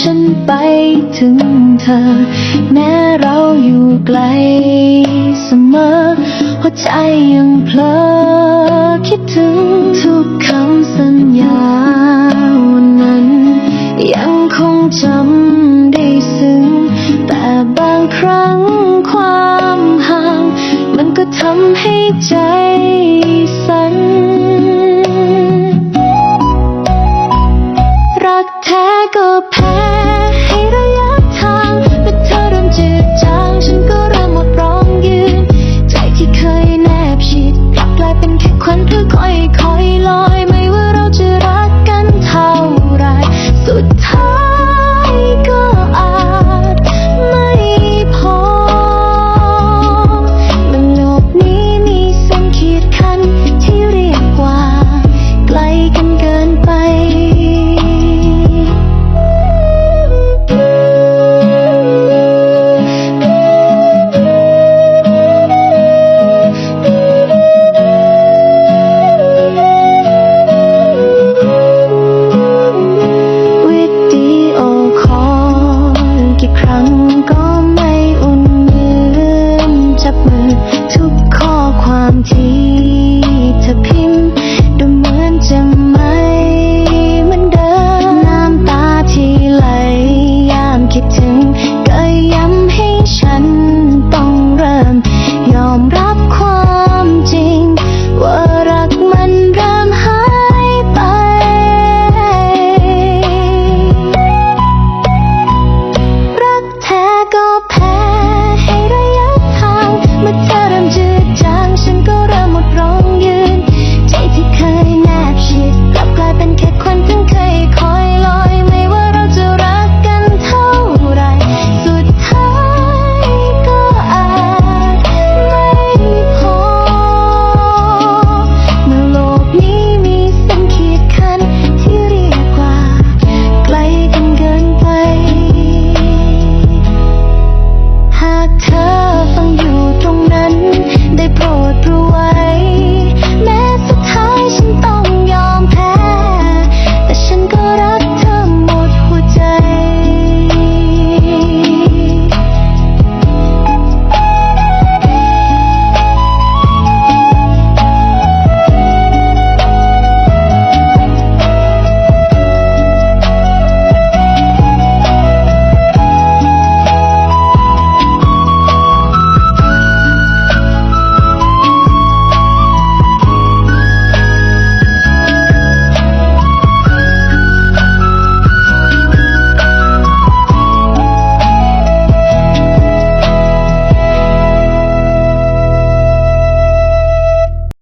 ฉันไปถึงเธอ แม้เราอยู่ไกลเสมอ หัวใจยังเพลอคิดถึงทุกคำสัญญาวันนั้น ยังคงจำได้ซึ้ง แต่บางครั้งความห่าง มันก็ทำให้ใจสั่นรักแท้ก็แพ้